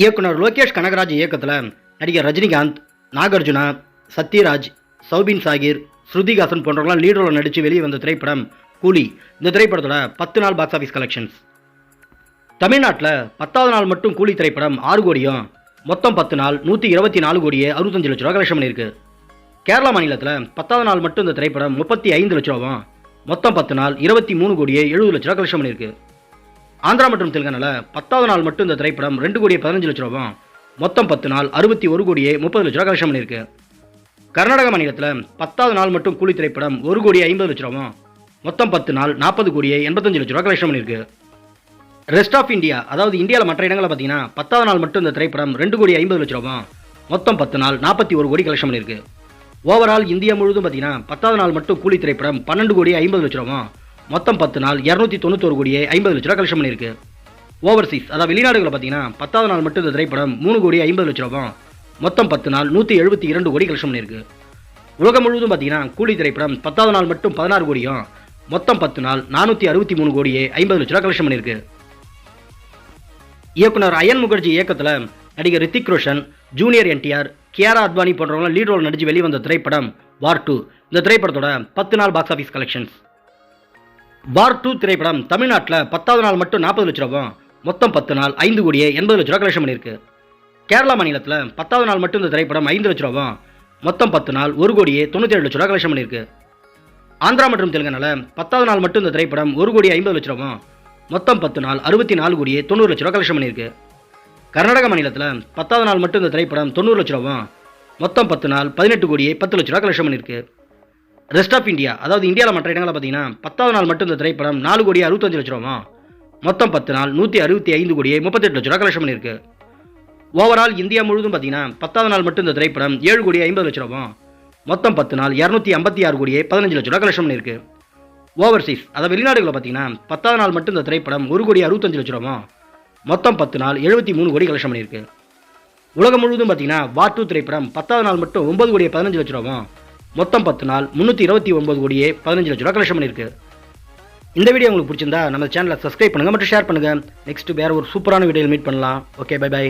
இயக்குனர் லோகேஷ் கனகராஜ் இயக்கத்தில் நடிகர் ரஜினிகாந்த் நாகார்ஜுனா சத்யராஜ் சௌபின் சாகிர் ஸ்ருதிகாசன் போன்றவங்களாம் லீட் ரோலில் நடித்து வெளியே வந்த திரைப்படம் கூலி. இந்த திரைப்படத்தோட பத்து நாள் பாக்ஸ் ஆஃபீஸ் கலெக்ஷன்ஸ் தமிழ்நாட்டில் பத்தாவது நாள் மட்டும் கூலி திரைப்படம் ஆறு கோடியும் மொத்தம் பத்து நாள் நூற்றி இருபத்தி நாலு கோடியே அறுபத்தஞ்சு லட்ச ரூபா கலெக்ஷன் பண்ணியிருக்கு. கேரளா மாநிலத்தில் பத்தாவது நாள் மட்டும் இந்த திரைப்படம் முப்பத்தி ஐந்து லட்ச ரூபாவும் மொத்தம் பத்து நாள் இருபத்தி மூணு கோடியே எழுபது லட்ச ரூபா கலெக்ஷன் பண்ணியிருக்கு. ஆந்திரா மற்றும் தெலுங்கானால பத்தாவது நாள் மட்டும் இந்த திரைப்படம் ரெண்டு கோடியே பதினஞ்சு லட்ச ரூபாய் மொத்தம் பத்து நாள் அறுபத்தி ஒரு கோடியே முப்பது லட்ச ரூபா கலெக்ஷன் பண்ணியிருக்கு கர்நாடக மாநிலத்தில் பத்தாவது நாள் மட்டும் கூலி திரைப்படம் ஒரு கோடி ஐம்பது லட்ச ரூபாய் மொத்தம் பத்து நாள் நாற்பது கோடியே எண்பத்தஞ்சு லட்ச ரூபா கலெக்ஷன் பண்ணியிருக்கு ரெஸ்ட் ஆஃப் இந்தியா அதாவது இந்தியாவில் மற்ற இடங்களில் பார்த்தீங்கன்னா பத்தாவது நாள் மட்டும் இந்த திரைப்படம் ரெண்டு கோடி ஐம்பது லட்ச ரூபாவும் மொத்தம் பத்து நாள் நாற்பத்தி ஒரு கோடி கலெக்ஷன் பண்ணியிருக்கு ஓவரால் இந்தியா முழுவதும் பார்த்தீங்கன்னா பத்தாவது நாள் மட்டும் கூலி திரைப்படம் பன்னெண்டு கோடி ஐம்பது லட்ச ரூபாவும் மொத்தம் பத்து நாள் இரநூத்தி தொண்ணூத்தொரு கோடியே ஐம்பது லட்ச ரூபா கலெக்ஷன் பண்ணியிருக்கு. ஓவர்சீஸ் அதாவது வெளிநாடுகளில் பார்த்தீங்கன்னா பத்தாவது நாள் மட்டும் இந்த திரைப்படம் மூணு கோடி ஐம்பது லட்ச ரூபாவும். மொத்தம் பத்து நாள் நூற்றி எழுபத்தி இரண்டு கோடி கலெக்ஷன் பண்ணியிருக்கு. உலகம் முழுவதும் பார்த்தீங்கன்னா கூலி திரைப்படம் பத்தாவது நாள் மட்டும் பதினாறு கோடியும் மொத்தம் பத்து நாள் நானூற்றி அறுபத்தி மூணு கோடியே ஐம்பது லட்ச ரூபா கலெக்ஷன் பண்ணியிருக்கு. இயக்குனர் அயன் முகர்ஜி இயக்கத்தில் நடிகர் ரித்திக் ரோஷன் ஜூனியர் என்டிஆர் கியாரா அத்வானி போன்றவங்க லீட் ரோல் நடிச்சு வெளிவந்த திரைப்படம் வார் டூ இந்த திரைப்படத்தோட பத்து நாள் box office collections War Two திரைப்படம் தமிழ்நாட்டில் பத்தாவது நாள் மட்டும் நாற்பது லட்ச ரூபாவும் மொத்தம் பத்து நாள் ஐந்து கோடியே எண்பது லட்ச ரூபா கலெக்ஷன் பண்ணியிருக்கு. கேரளா மாநிலத்தில் பத்தாவது நாள் மட்டும் இந்த திரைப்படம் ஐந்து லட்ச ரூபாவும் மொத்தம் பத்து நாள் ஒரு கோடியே தொண்ணூற்றி ஏழு லட்ச ரூபா கலெக்ஷன் பண்ணியிருக்கு. ஆந்திரா மற்றும் தெலுங்கானால பத்தாவது நாள் மட்டும் இந்த திரைப்படம் ஒரு கோடி ஐம்பது லட்ச ரூபாவும் மொத்தம் பத்து நாள் அறுபத்தி நாலு கோடியே தொண்ணூறு லட்ச ரூபா கலெக்ஷன் பண்ணியிருக்கு. கர்நாடக மாநிலத்தில் பத்தாவது நாள் மட்டும் இந்த திரைப்படம் தொண்ணூறு லட்ச ரூபாவும் மொத்தம் பத்து நாள் பதினெட்டு கோடியே பத்து லட்ச ரூபா கலெக்ஷன் பண்ணியிருக்கு. ரெஸ்ட் ஆஃப் இந்தியா அதாவது இந்தியாவில் மற்ற இடங்களில் பார்த்தீங்கன்னா பத்தாவது நாள் மட்டும் இந்த திரைப்படம் நாலு கோடி அறுபத்தஞ்சு லட்ச ரூபா மொத்தம் பத்து நாள் நூற்றி அறுபத்தி ஐந்து கோடியே முப்பத்தெட்டு லட்ச ரூபா கலெக்ஷன் பண்ணியிருக்கு. ஓவரால் இந்தியா முழுவதும் பார்த்தீங்கன்னா பத்தாவது நாள் மட்டும் இந்த திரைப்படம் ஏழு கோடி ஐம்பது லட்ச ரூபா மொத்தம் பத்து நாள் இரநூத்தி ஐம்பத்தி ஆறு கோடியே பதினஞ்சு லட்ச ரூபா கலெக்ஷன் பண்ணியிருக்கு. ஓவர்சீஸ் அதாவது வெளிநாடுகளில் பார்த்தீங்கன்னா பத்தாவது நாள் மட்டும் இந்த திரைப்படம் ஒரு கோடி அறுபத்தஞ்சு லட்ச ரூபா மொத்தம் பத்து நாள் எழுபத்தி மூணு கோடி கலெக்ஷன் பண்ணியிருக்கு. உலகம் முழுவதும் பார்த்தீங்கன்னா வாட்டு திரைப்படம் பத்தாவது நாள் மட்டும் ஒன்பது கோடியே பதினஞ்சு லட்ச ரூபா மொத்தம் பத்து நாள் முந்நூற்றி இருபத்தி ஒன்பது கோடியே பதினஞ்சு லட்ச ரூபா கலெக்ஷன் பண்ணியிருக்கு. இந்த வீடியோ உங்களுக்கு பிடிச்சிருந்தா நம்ம சேனலை சப்ஸ்கிரைப் பண்ணுங்கள் மற்றும் ஷேர் பண்ணுங்கள் நெக்ஸ்ட் வேறு ஒரு சூப்பரான வீடியோவில் மீட் பண்ணலாம். Okay bye by